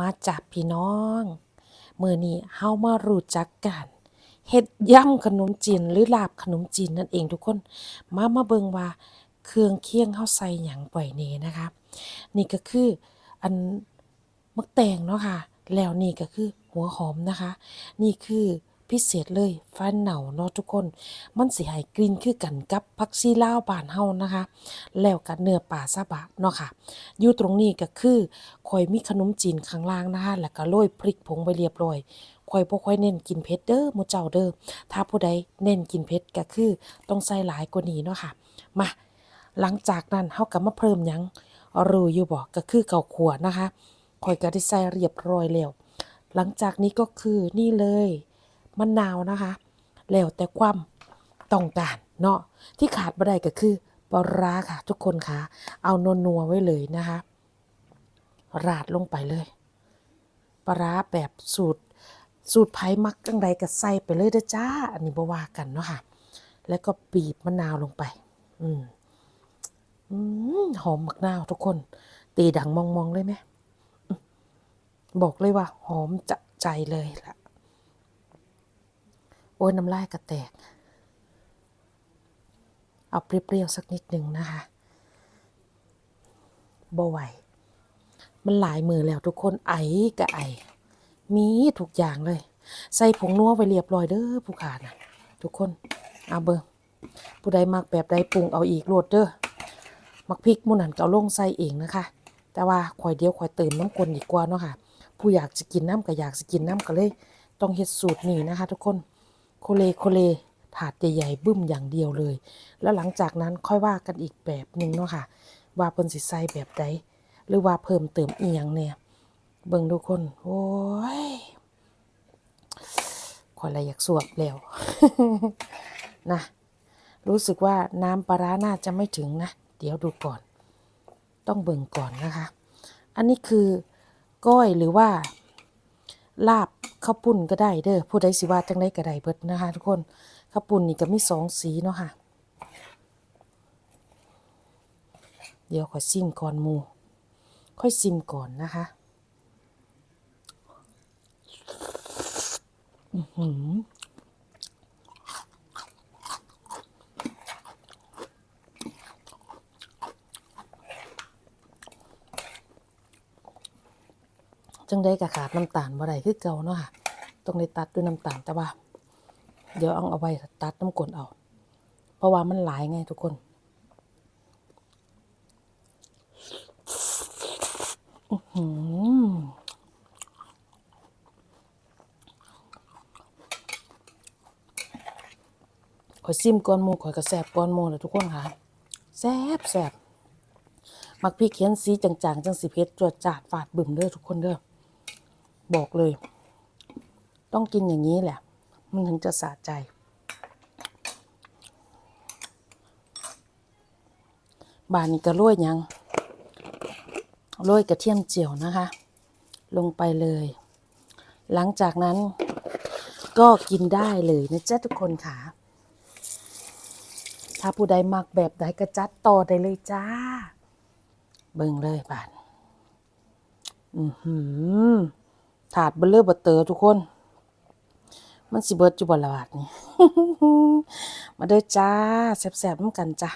มาจากพี่น้องมือนี้เฮามารู้จักกันเฮ็ดย่ำขนมจีนหรือลาบขนมจีนนั่นเองทุกคน มามาเบิงว่าเครื่องเคียงเฮาใส่หยังไปนี่นะคะนี่ก็คืออันมักแตงเนาะค่ะ แล้วนี่ก็คือหัวหอมนะคะ นี่คือ พิเศษเลยฟันเหนาเนาะทุกคน มันสิให้กลิ่นคือกันกับผักชีลาวบานเฮานะคะ แล้วก็เนื้อปลาซาบะเนาะค่ะ อยู่ตรงนี้ก็คือข่อยมีขนมจีนข้างล่างนะคะ แล้วก็โรยพริกผงไปเรียบร้อยข่อยบ่ค่อยเน้นกินเผ็ดเด้อมูเจ้าเด้อถ้าผู้ใดเน้นกินเผ็ดก็คือต้องใส่หลายกว่านี้เนาะค่ะ มา หลังจากนั้นเฮาก็มาเพิ่มหยังรู้อยู่บ่ก็คือข้าขวคั่วนะคะข่อยก็ได้ใส่เรียบร้อยแล้วหลังจากนี้ก็คือนี่เลย มะนาวนะคะ แล้วแต่ความต้องการเนาะที่ขาดไม่ได้ก็คือปลาร้าค่ะ ทุกคนค่ะ เอานนัวไว้เลยนะคะ ราดลงไปเลยปลาร้าแบบสูตร สูตรไผ่มักจังใดก็ใส่ไปเลยเด้อจ้า อันนี้บ่ว่ากันเนาะค่ะ แล้วก็บีบมะนาวลงไป อืมอืมหอมมักนาวทุกคน ตีดังมองๆเลยไหมอืมบอกเลยว่า หอมจะใจเลยล่ะ โอ้ยน้ำลายกระแตก เอาเปรี้ยวๆสักนิดหนึ่งนะคะบ่ไหวมันหลายมือแล้วทุกคนไอกับไอมีทุกอย่างเลย ใส่ผงนัวไปเรียบร้อยเด้อผู้ขานะทุกคนเอาเบิ่งผู้ใดมักแบบใดปรุงเอาอีกโลดเด้อมักพริกมูนันก็เอาลงใส่เองนะคะ แต่ว่าข่อยเดียวข่อยเติมน้ำกลนดีกว่าเนาะค่ะ ผู้อยากจะกินน้ำก็อยากจะกินน้ำก็เลย ต้องเฮ็ดสูตรนี้นะคะ ทุกคน โคเลโคเลถาดใหญ่ๆบึ้มอย่างเดียวเลย แล้วหลังจากนั้นค่อยว่ากันอีกแบบหนึ่งเนาะค่ะ ว่าเพิ่นสิใส่แบบใดหรือว่าเพิ่มเติมอีหยังเนี่ย เบิ่งทุกคน โอ้ยข่อยละอยากสวบแล้วนะรู้สึกว่าน้ำปลาร้าน่าจะไม่ถึงนะ เดี๋ยวดูก่อน ต้องเบิ่งก่อนนะคะ อันนี้คือก้อยหรือว่า ลาบ ข้าวปุ่นก็ได้เด้อผู้ใดสิว่าจังไดก็ได้เบิดนะคะทุกคนข้าวปุ่นนี่ก็มีสองสีเนาะค่ะ เดี๋ยวขอซิมก่อนมู ค่อยซิมก่อนนะคะ อื้อหือ จังได้กะขาดน้ำตาลบ่ได้คือเก่าเนาะค่ะต้องได้ตัดด้วยน้ำตาลแต่ว่า เดี๋ยวเอาเอาไว้ตัดน้ำกลนเอา เพราะว่ามันหลายไงทุกคนอืมขอยซิมก้อนหมูขอยก็แสบก้อนหมูเลยทุกคนค่ะแสบแสบมักพี่เขียนสีจางๆ จังสีเพชรจวดจาดฝาดบึ่มเด้อทุกคนเด้อ บอกเลย ต้องกินอย่างนี้แหละ มันถึงจะสะใจ บานนี้ก็โรยยังโรยกระเทียมเจียวนะคะ ลงไปเลย หลังจากนั้นก็กินได้เลยนะจ๊ะทุกคนค่ะ ถ้าผู้ใดมักแบบใดก็จัดต่อได้เลยจ้า เบิ่งเลยบานอือหือ ถาดเบลเลอร์บัตเตอร์ทุกคน มันสิเบิดอยู่บนละบาทนี่ มาเด้อจ้าแซ่บๆน้ำกันจ้า